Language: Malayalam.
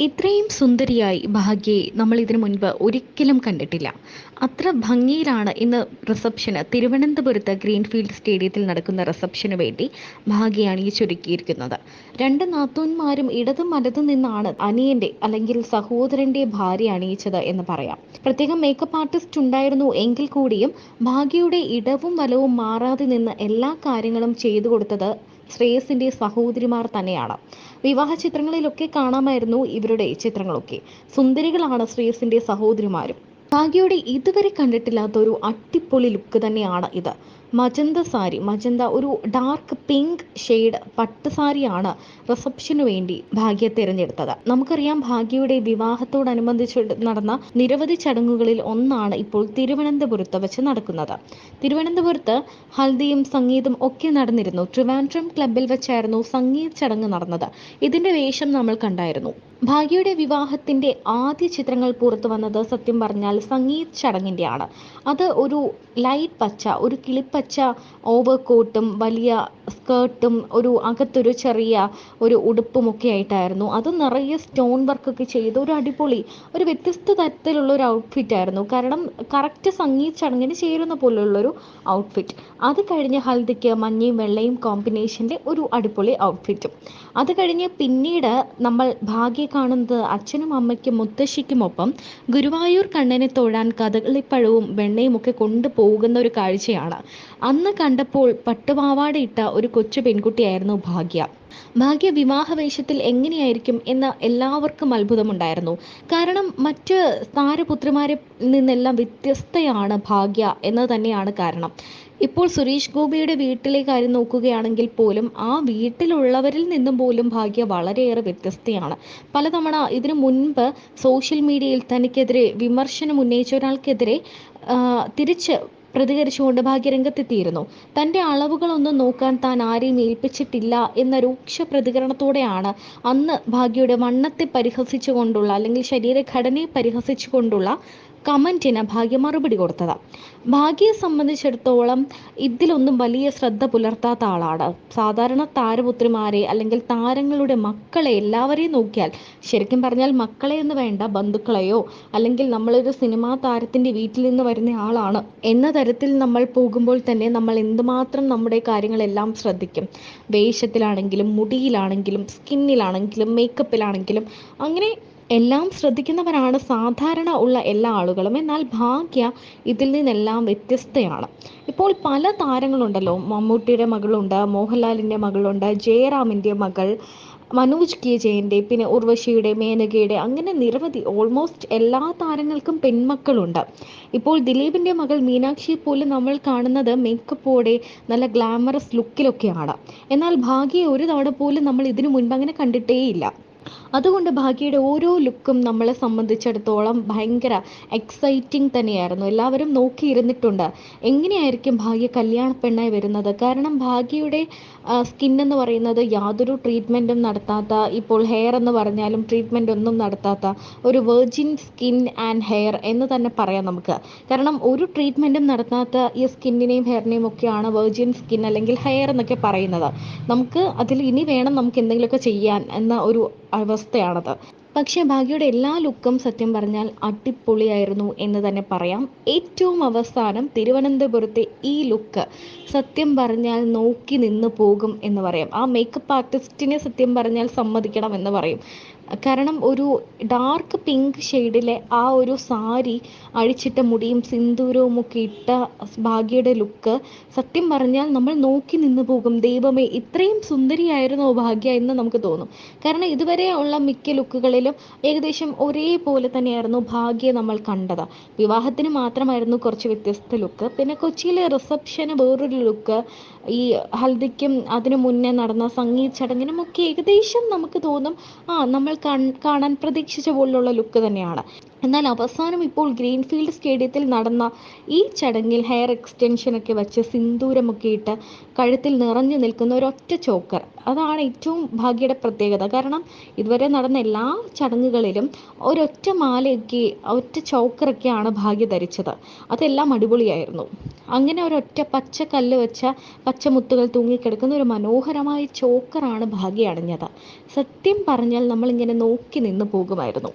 ഇത്രയും സുന്ദരിയായി ഭാഗ്യയെ നമ്മൾ ഇതിനു മുൻപ് ഒരിക്കലും കണ്ടിട്ടില്ല. അത്ര ഭംഗിയിലാണ് ഇന്ന് റിസപ്ഷന്. തിരുവനന്തപുരത്ത് ഗ്രീൻഫീൽഡ് സ്റ്റേഡിയത്തിൽ നടക്കുന്ന റിസപ്ഷന് വേണ്ടി ഭാഗ്യ അണിയിച്ചൊരുക്കിയിരിക്കുന്നത് രണ്ട് നാത്തൂന്മാരും ഇടതും വലതും നിന്നാണ് അനിയന്റെ അല്ലെങ്കിൽ സഹോദരന്റെ ഭാര്യ അണിയിച്ചത് എന്ന് പറയാം. പ്രത്യേകം മേക്കപ്പ് ആർട്ടിസ്റ്റ് ഉണ്ടായിരുന്നു എങ്കിൽ കൂടിയും ഭാഗ്യയുടെ ഇടവും വലവും മാറാതെ നിന്ന് എല്ലാ കാര്യങ്ങളും ചെയ്തു കൊടുത്തത് ശ്രേയസിന്റെ സഹോദരിമാർ തന്നെയാണ്. വിവാഹ ചിത്രങ്ങളിലൊക്കെ കാണാമായിരുന്നു ഇവരുടെ ചിത്രങ്ങളൊക്കെ. സുന്ദരികളാണ് ശ്രേയസിന്റെ സഹോദരിമാരും. ഭാഗ്യയുടെ ഇതുവരെ കണ്ടിട്ടില്ലാത്ത ഒരു അട്ടിപ്പൊളി ലുക്ക് തന്നെയാണ് ഇത്. മജന്ത സാരി. മജന്ത ഒരു ഡാർക്ക് പിങ്ക് ഷെയ്ഡ് പട്ട് സാരിയാണ് റിസപ്ഷന് വേണ്ടി ഭാഗ്യ തിരഞ്ഞെടുത്തത്. നമുക്കറിയാം ഭാഗ്യയുടെ വിവാഹത്തോടനുബന്ധിച്ച് നടന്ന നിരവധി ചടങ്ങുകളിൽ ഒന്നാണ് ഇപ്പോൾ തിരുവനന്തപുരത്ത് വെച്ച് നടക്കുന്നത്. തിരുവനന്തപുരത്ത് ഹൽദിയും സംഗീതം ഒക്കെ നടന്നിരുന്നു. ട്രിവാൻഡ്രം ക്ലബിൽ വെച്ചായിരുന്നു സംഗീത ചടങ്ങ് നടന്നത്. ഇതിന്റെ വേഷം നമ്മൾ കണ്ടായിരുന്നു. ഭാഗ്യയുടെ വിവാഹത്തിന്റെ ആദ്യ ചിത്രങ്ങൾ പുറത്തു വന്നത് സത്യം പറഞ്ഞാൽ സംഗീത് ചടങ്ങിന്റെയാണ് അത് ഒരു ലൈറ്റ് പച്ച ഒരു കിളിപ്പച്ച ഓവർ കോട്ടും വലിയ സ്കേർട്ടും ഒരു അകത്തൊരു ചെറിയ ഒരു ഉടുപ്പുമൊക്കെ ആയിട്ടായിരുന്നു. അത് നിറയെ സ്റ്റോൺ വർക്കൊക്കെ ചെയ്ത് ഒരു അടിപൊളി ഒരു വ്യത്യസ്ത തരത്തിലുള്ള ഒരു ഔട്ട്ഫിറ്റ് ആയിരുന്നു. കാരണം കറക്റ്റ് സംഗീത ചടങ്ങിന് ചേരുന്ന പോലുള്ളൊരു ഔട്ട്ഫിറ്റ് അത് കഴിഞ്ഞ് ഹൽദിക്ക് മഞ്ഞയും വെള്ളയും കോമ്പിനേഷന്റെ ഒരു അടിപൊളി ഔട്ട്ഫിറ്റും അത് കഴിഞ്ഞ് പിന്നീട് നമ്മൾ ഭാഗ്യ കാണുന്നത് അച്ഛനും അമ്മയ്ക്കും മുത്തശ്ശിക്കുമൊപ്പം ഗുരുവായൂർ കണ്ണനെ തൊഴാൻ കഥകളിപ്പഴവും വെണ്ണയും ഒക്കെ കൊണ്ടുപോകുന്ന ഒരു കാഴ്ചയാണ്. അന്ന് കണ്ടപ്പോൾ പട്ടുപാവാടയിട്ട ഒരു കൊച്ചു പെൺകുട്ടിയായിരുന്നു ഭാഗ്യ. ഭാഗ്യ വിവാഹ വേഷത്തിൽ എങ്ങനെയായിരിക്കും എന്ന എല്ലാവർക്കും അത്ഭുതമുണ്ടായിരുന്നു. കാരണം മറ്റ് താരപുത്രിമാരിൽ നിന്നെല്ലാം വ്യത്യസ്തയാണ് ഭാഗ്യ എന്ന് തന്നെയാണ് കാരണം. ഇപ്പോൾ സുരേഷ് ഗോപിയുടെ വീട്ടിലെ കാര്യം നോക്കുകയാണെങ്കിൽ പോലും ആ വീട്ടിലുള്ളവരിൽ നിന്നും പോലും ഭാഗ്യ വളരെയേറെ വ്യത്യസ്തയാണ്. പലതവണ ഇതിനു മുൻപ് സോഷ്യൽ മീഡിയയിൽ തനിക്കെതിരെ വിമർശനം ഉന്നയിച്ച ഒരാൾക്കെതിരെ തിരിച്ച് പ്രതികരിച്ചുകൊണ്ട് ഭാഗ്യ രംഗത്തെത്തിയിരുന്നു തന്റെ അളവുകളൊന്നും നോക്കാൻ താൻ ആരെയും ഏൽപ്പിച്ചിട്ടില്ല എന്ന രൂക്ഷ പ്രതികരണത്തോടെയാണ് അന്ന് ഭാഗ്യയുടെ വണ്ണത്തെ പരിഹസിച്ചുകൊണ്ടുള്ള അല്ലെങ്കിൽ ശരീരഘടനയെ പരിഹസിച്ചുകൊണ്ടുള്ള കമന്റിന് ഭാഗ്യ മറുപടി കൊടുത്തത്. ഭാഗ്യയെ സംബന്ധിച്ചിടത്തോളം ഇതിലൊന്നും വലിയ ശ്രദ്ധ പുലർത്താത്ത ആളാണ്. സാധാരണ താരപുത്രിമാരെ അല്ലെങ്കിൽ താരങ്ങളുടെ മക്കളെ എല്ലാവരെയും നോക്കിയാൽ ശരിക്കും പറഞ്ഞാൽ മക്കളെ എന്ന് വേണ്ട ബന്ധുക്കളെയോ അല്ലെങ്കിൽ നമ്മളൊരു സിനിമാ താരത്തിന്റെ വീട്ടിൽ നിന്ന് വരുന്ന ആളാണ്. എന്ന തരത്തിൽ നമ്മൾ പോകുമ്പോൾ തന്നെ നമ്മൾ എന്തുമാത്രം നമ്മുടെ കാര്യങ്ങളെല്ലാം ശ്രദ്ധിക്കും. വേഷത്തിലാണെങ്കിലും മുടിയിലാണെങ്കിലും സ്കിന്നിലാണെങ്കിലും മേക്കപ്പിലാണെങ്കിലും അങ്ങനെ എല്ലാം ശ്രദ്ധിക്കുന്നവരാണ് സാധാരണ ഉള്ള എല്ലാ ആളുകളും. എന്നാൽ ഭാഗ്യ ഇതിൽ നിന്നെല്ലാം വ്യത്യസ്തയാണ്. ഇപ്പോൾ പല താരങ്ങളുണ്ടല്ലോ. മമ്മൂട്ടിയുടെ മകളുണ്ട് മോഹൻലാലിന്റെ മകളുണ്ട് ജയറാമിന്റെ മകൾ മനോജ് കെ ജയന്റെ പിന്നെ ഉർവശിയുടെ മേനകയുടെ അങ്ങനെ നിരവധി ഓൾമോസ്റ്റ് എല്ലാ താരങ്ങൾക്കും പെൺമക്കളുണ്ട്. ഇപ്പോൾ ദിലീപിന്റെ മകൾ മീനാക്ഷി പോലും നമ്മൾ കാണുന്നത് മേക്കപ്പോടെ നല്ല ഗ്ലാമറസ് ലുക്കിലൊക്കെയാണ് എന്നാൽ ഭാഗ്യയെ ഒരു തവണ പോലും നമ്മൾ ഇതിനു മുൻപ് അങ്ങനെ കണ്ടിട്ടേയില്ല. അതുകൊണ്ട് ഭാഗ്യയുടെ ഓരോ ലുക്കും നമ്മളെ സംബന്ധിച്ചിടത്തോളം ഭയങ്കര എക്സൈറ്റിംഗ് തന്നെയായിരുന്നു. എല്ലാവരും നോക്കിയിരുന്നിട്ടുണ്ട്. എങ്ങനെയായിരിക്കും ഭാഗ്യ കല്യാണ പെണ്ണായി വരുന്നത്? കാരണം ഭാഗ്യയുടെ സ്കിൻ എന്ന് പറയുന്നത് യാതൊരു ട്രീറ്റ്മെന്റും നടത്താത്ത ഇപ്പോൾ ഹെയർ എന്ന് പറഞ്ഞാലും ട്രീറ്റ്മെന്റ് ഒന്നും നടത്താത്ത ഒരു വെർജിൻ സ്കിൻ ആൻഡ് ഹെയർ എന്ന് തന്നെ പറയാം നമുക്ക്. കാരണം ഒരു ട്രീറ്റ്മെന്റും നടത്താത്ത ഈ സ്കിന്നിനെയും ഹെയറിനെയും ഒക്കെയാണ് വെർജിൻ സ്കിൻ അല്ലെങ്കിൽ ഹെയർ എന്നൊക്കെ പറയുന്നത്. നമുക്ക് അതിൽ ഇനി വേണം നമുക്ക് എന്തെങ്കിലുമൊക്കെ ചെയ്യാൻ എന്ന ഒരു അവസ്ഥയാണത്. പക്ഷേ ഭാഗ്യയുടെ എല്ലാ ലുക്കും സത്യം പറഞ്ഞാൽ അടിപൊളിയായിരുന്നു എന്ന് തന്നെ പറയാം. ഏറ്റവും അവസാനം തിരുവനന്തപുരത്തെ ഈ ലുക്ക് സത്യം പറഞ്ഞാൽ നോക്കി നിന്ന് പോകും എന്ന് പറയാം. ആ മേക്കപ്പ് ആർട്ടിസ്റ്റിനെ സത്യം പറഞ്ഞാൽ സമ്മതിക്കണം എന്ന് പറയും. കാരണം ഒരു ഡാർക്ക് പിങ്ക് ഷെയ്ഡിലെ ആ ഒരു സാരി അഴിച്ചിട്ട മുടിയും സിന്ദൂരവും ഒക്കെ ഇട്ട ഭാഗ്യയുടെ ലുക്ക് സത്യം പറഞ്ഞാൽ നമ്മൾ നോക്കി നിന്ന് പോകും. ദൈവമേ ഇത്രയും സുന്ദരിയായിരുന്നോ ഭാഗ്യ എന്ന് നമുക്ക് തോന്നും. കാരണം ഇതുവരെ ഉള്ള മിക്ക ലുക്കുകളിലും ഏകദേശം ഒരേപോലെ തന്നെയായിരുന്നു ഭാഗ്യ നമ്മൾ കണ്ടത്. വിവാഹത്തിന് മാത്രമായിരുന്നു കുറച്ച് വ്യത്യസ്ത ലുക്ക് പിന്നെ കൊച്ചിയിലെ റിസപ്ഷന് വേറൊരു ലുക്ക് ഈ ഹൽദിക്കും അതിനു മുന്നേ നടന്ന സംഗീത ചടങ്ങിനും ഒക്കെ ഏകദേശം നമുക്ക് തോന്നും ആ നമ്മൾ കാണാൻ പ്രതീക്ഷിച്ച പോലുള്ള ലുക്ക് തന്നെയാണ്. എന്നാൽ അവസാനം ഇപ്പോൾ ഗ്രീൻഫീൽഡ് സ്റ്റേഡിയത്തിൽ നടന്ന ഈ ചടങ്ങിൽ ഹെയർ എക്സ്റ്റൻഷനൊക്കെ വെച്ച് സിന്ദൂരമൊക്കെ ഇട്ട് കഴുത്തിൽ നിറഞ്ഞു നിൽക്കുന്ന ഒരൊറ്റ ചോക്കർ. അതാണ് ഏറ്റവും ഭാഗ്യയുടെ പ്രത്യേകത. കാരണം ഇതുവരെ നടന്ന എല്ലാ ചടങ്ങുകളിലും ഒരൊറ്റ മാലയൊക്കെ ഒറ്റ ചോക്കറൊക്കെയാണ് ഭാഗ്യ ധരിച്ചത്. അതെല്ലാം അടിപൊളിയായിരുന്നു. അങ്ങനെ ഒരൊറ്റ പച്ച കല്ല് വെച്ച പച്ചമുത്തുകൾ തൂങ്ങിക്കിടക്കുന്ന ഒരു മനോഹരമായ ചോക്കറാണ് ഭാഗ്യ അണിഞ്ഞത്. സത്യം പറഞ്ഞാൽ നമ്മളിങ്ങനെ നോക്കി നിന്ന് പോകുമായിരുന്നു.